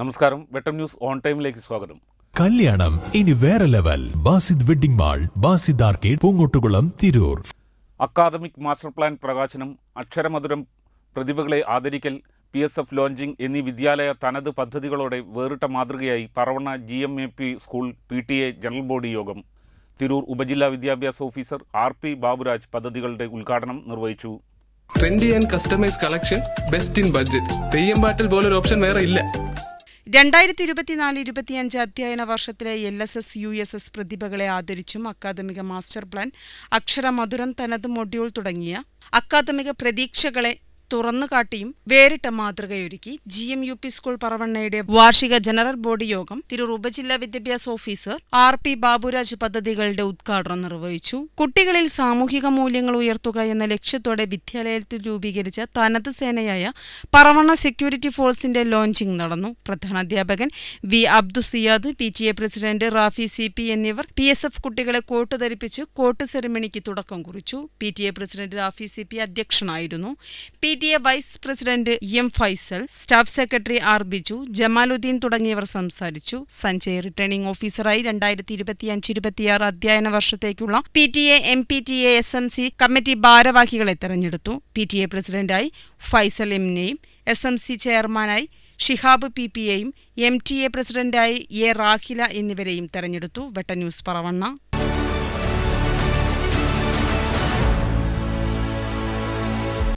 നമസ്കാരം വെട്ടം news on ടൈമിലേക്ക് സ്വാഗതം. കല്യാണം ഇനി വേറെ level. Basid wedding mall Basid arcade Poongottukulam Tirur. Academic master plan പ്രകാശനം അക്ഷരമധുരം പ്രതിഭകളെ ആദരിക്കൽ പി എസ് എഫ് ലോഞ്ചിംഗ് എന്നീ വിദ്യാലയ തനത് പദ്ധതികളോടെ വേറിട്ട മാതൃകയായി Paravanna G M A P school P T A general body യോഗം. തിരൂർ ഉപജില്ലാ വിദ്യാഭ്യാസ ഓഫീസർ ആർ പി ബാബുരാജ് പദ്ധതികളുടെ ഉദ്ഘാടനം നിർവഹിച്ചു. Trendy and customise collection best in budget Theyyam പാട്ടിൽ പോലൊരു ഓപ്ഷൻ വേറെ ഇല്ല. രണ്ടായിരത്തി ഇരുപത്തിനാല് ഇരുപത്തിയഞ്ച് അധ്യയന വർഷത്തിലെ L S S U S S പ്രതിഭകളെ ആദരിച്ചും അക്കാദമിക മാസ്റ്റർ പ്ലാൻ അക്ഷരമധുരം തനത് മൊഡ്യൂൾ തുടങ്ങിയ അക്കാദമിക പ്രതീക്ഷകളെ തുറന്നുകാട്ടിയും വേറിട്ട മാതൃകയൊരുക്കി G M U P school പറവണ്ണയുടെ വാർഷിക ജനറൽ ബോഡി യോഗം തിരൂർ ഉപജില്ലാ വിദ്യാഭ്യാസ ഓഫീസർ ആർ പി ബാബുരാജ് പദ്ധതികളുടെ ഉദ്ഘാടനം നിർവഹിച്ചു. കുട്ടികളിൽ സാമൂഹിക മൂല്യങ്ങൾ ഉയർത്തുക എന്ന ലക്ഷ്യത്തോടെ വിദ്യാലയത്തിൽ രൂപീകരിച്ച തനത് സേനയായ പറവണ്ണ സെക്യൂരിറ്റി ഫോഴ്സിന്റെ ലോഞ്ചിംഗ് നടന്നു. പ്രധാനാധ്യാപകൻ V Abdusiyad P T A president Rafi C P എന്നിവർ പി എസ് എഫ് കുട്ടികളെ കോട്ട് ധരിപ്പിച്ച് കോട്ട് സെറിമണിക്ക് തുടക്കം കുറിച്ചു. P T A president Rafi C P അധ്യക്ഷനായിരുന്നു. P T A vice president M Faisal staff secretary R Biju Jamaluddin തുടങ്ങിയവർ സംസാരിച്ചു. Sanjay returning ഓഫീസറായി രണ്ടായിരത്തി ഇരുപത്തിയഞ്ച് ഇരുപത്തിയാറ് അധ്യയന വർഷത്തേക്കുള്ള P T A M P T A S M C committee ഭാരവാഹികളെ തെരഞ്ഞെടുത്തു. പി ടി എ പ്രസിഡന്റായി ഫൈസൽ എംനെയും എസ് എം സി ചെയർമാനായി ഷിഹാബ് പി പി എയും എം ടി എ പ്രസിഡന്റായി എ റാഹില എന്നിവരെയും തെരഞ്ഞെടുത്തു. വെട്ട ന്യൂസ് പറവണ്ണ.